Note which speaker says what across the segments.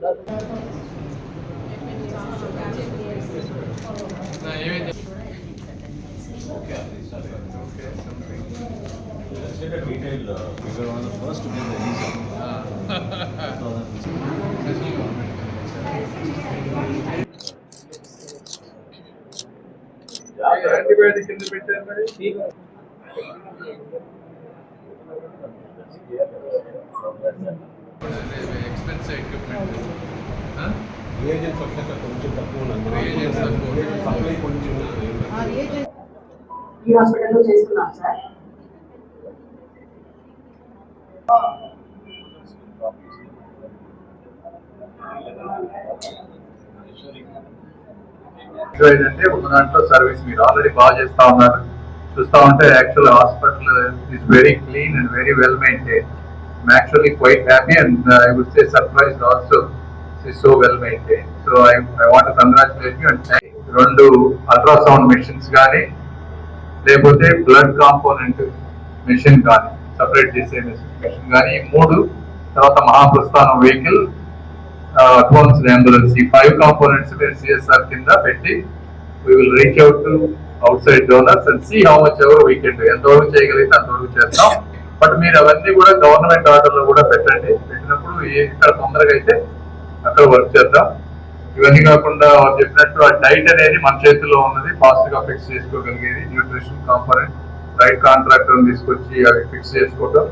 Speaker 1: Detail, uh, we were one of the first to get the visa.
Speaker 2: Antibiotic కింద పెట్టారు మరి
Speaker 3: expensive equipment
Speaker 4: ఈ హాస్పిటల్లో చేస్తున్నాం సార్.
Speaker 2: ఏంటంటే ఒక దాంట్లో సర్వీస్ మీరు ఆల్రెడీ బాగా చేస్తా ఉన్నారు. చూస్తా ఉంటే actual hospital is very clean and very well maintain actually quite happy and I would say surprise also is so well I so I I want congratulate you and రెండు ultrasound machines కానీ లేకపోతే blood component machine కానీ separate చేసే machine కానీ మూడు తర్వాత మహాప్రస్థానం vehicle advanced ambulance ఈ five components మీరు సిఎస్ఆర్ కింద పెట్టి we will reach out to outside donors and see how much ever weekend ఎంతవరకు చేయగలిగితే అంతవరకు చేస్తాం. బట్ మీరు అవన్నీ కూడా గవర్నమెంట్ ఆర్డర్లో కూడా పెట్టండి. పెట్టినప్పుడు ఏ- ఎక్కడ తొందరగా అయితే అక్కడ వర్క్ చేద్దాం. ఇవన్నీ కాకుండా చెప్పినట్టు ఆ డైట్ అనేది మన చేతిలో ఉన్నది. ఫాస్ట్గా ఫిక్స్ చేసుకోగలిగేది. న్యూట్రిషన్ కాంపోనెంట్ రైట్ కాంట్రాక్టర్ తీసుకొచ్చి అవి ఫిక్స్ చేసుకోవటం.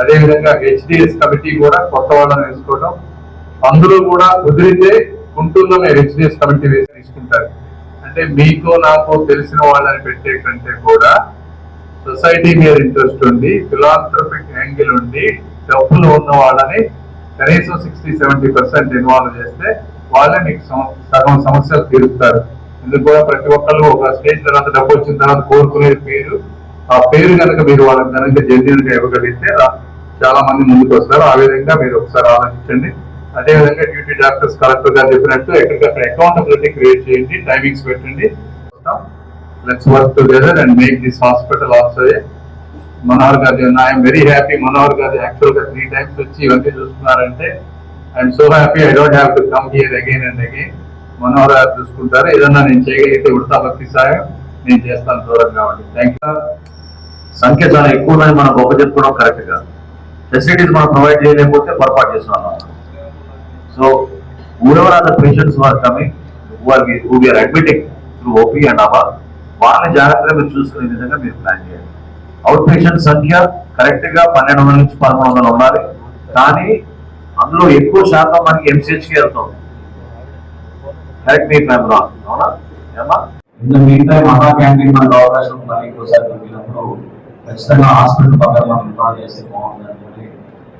Speaker 2: అదేవిధంగా హెచ్డిఎస్ కమిటీ కూడా కొత్త వాళ్ళని వేసుకోవడం అందులో కూడా కుదిరితే గుంటూరులో మేము హెచ్డిఎస్ కమిటీ వేసి తీసుకుంటారు. అంటే మీకు నాకు తెలిసిన వాళ్ళని పెట్టే కంటే కూడా సొసైటీ మీద ఇంట్రెస్ట్ ఉంది ఫిలాంథ్రపిక్ యాంగిల్ ఉండి డబ్బులు ఉన్న వాళ్ళని కనీసం సిక్స్టీ సెవెంటీ పర్సెంట్ ఇన్వాల్వ్ చేస్తే వాళ్ళే మీకు సగం సమస్యలు తీరుస్తారు. ఇందుకు కూడా ప్రతి ఒక్కళ్ళు ఒక స్టేజ్ తర్వాత డబ్బు వచ్చిన తర్వాత కోరుకునే పేరు. ఆ పేరు కనుక మీరు వాళ్ళకి కనుక జెన్యున్గా ఇవ్వగలిగితే చాలా మంది ముందుకు వస్తారు. ఆ విధంగా మీరు ఒకసారి ఆలోచించండి. అదే విధంగా డ్యూటీ డాక్టర్స్ కలెక్టర్ గారు చెప్పినట్టు ఎక్కడికక్కడ అకౌంటబిలిటీ క్రియేట్ చేయండి టైమింగ్స్ పెట్టండి. Let's work and and make this hospital a Manohar గారి ఐఎమ్ వెరీ హ్యాపీ మనోహర్ గారి యాక్చువల్గా త్రీ టైమ్స్ వచ్చి ఇవన్నీ చూస్తున్నారంటే I'm so happy I don't have to come here again and again Manohar గారు చూసుకుంటారు. ఏదన్నా నేను చేయగలిగితే ఉడతా భక్తి సాయం నేను చేస్తాను దూరంగా ఉండి థ్యాంక్ యూ
Speaker 5: సంఖ్య చాలా ఎక్కువ ఉందని మనం గొప్ప చెప్పుకోవడం కరెక్ట్ కాదు. ఫెసిలిటీస్ మనం ప్రొవైడ్ చేయలేకపోతే పొరపాటు చేస్తున్నాం so whoever are the patients who are coming, who are who we are admitting through OP and ABA, వాళ్ళని జాగ్రత్తగా మీరు చూసుకునే విధంగా మీరు ప్లాన్ చేయాలి. అవుట్ పేషెంట్ సంఖ్య కరెక్ట్గా పన్నెండు వందల నుంచి పదమూడు వందలు ఉండాలి. కానీ అందులో ఎక్కువ శాతం మనకి ఎంసీహెచ్కి కి కరెక్ట్ మీ ఫ్యామిలీ అవునా? ఏమా?
Speaker 6: ఇన్ ద మీన్ టైం మహా క్యాంటీన్ మనకు అవకాశం ఉందని ఇంకోసారి దొరికినప్పుడు ఖచ్చితంగా హాస్పిటల్ పక్కన మనం ఇన్వాల్వ్ చేస్తే బాగుంటుంది అనుకుని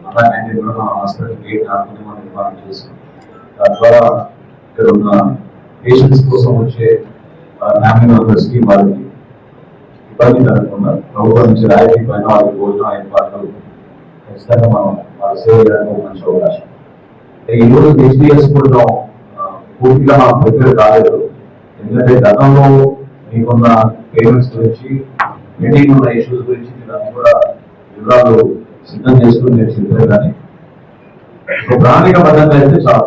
Speaker 6: మహా క్యాంటీన్ కూడా మన హాస్పిటల్ గేట్ రాకుండా మనం ఇన్వాల్వ్ చేసాం తద్వారా ఇక్కడ ఉన్న పేషెంట్స్ కోసం వచ్చే ఫ్యామిలీ మెంబర్స్ వాళ్ళకి ఇబ్బంది కలగకుండా ప్రభుత్వం నుంచి రాయితీ పైన వాళ్ళకి భోజనం ఏర్పాట్లు ఖచ్చితంగా మనం వాళ్ళ సేవ చేయడానికి మంచి అవకాశం. ఈ రోజు హెచ్డిఎస్ కూడా పూర్తిగా మనం ప్రిపేర్ కాలేదు. ఎందుకంటే గతంలో మీకున్న పేమెంట్స్ గురించి మీటింగ్ ఉన్న ఇష్యూస్ గురించి మీరంతా కూడా వివరాలు సిద్ధం చేసుకుని నేను చెప్పాను కానీ ప్రాణిక పద్ధతి అయితే చాలా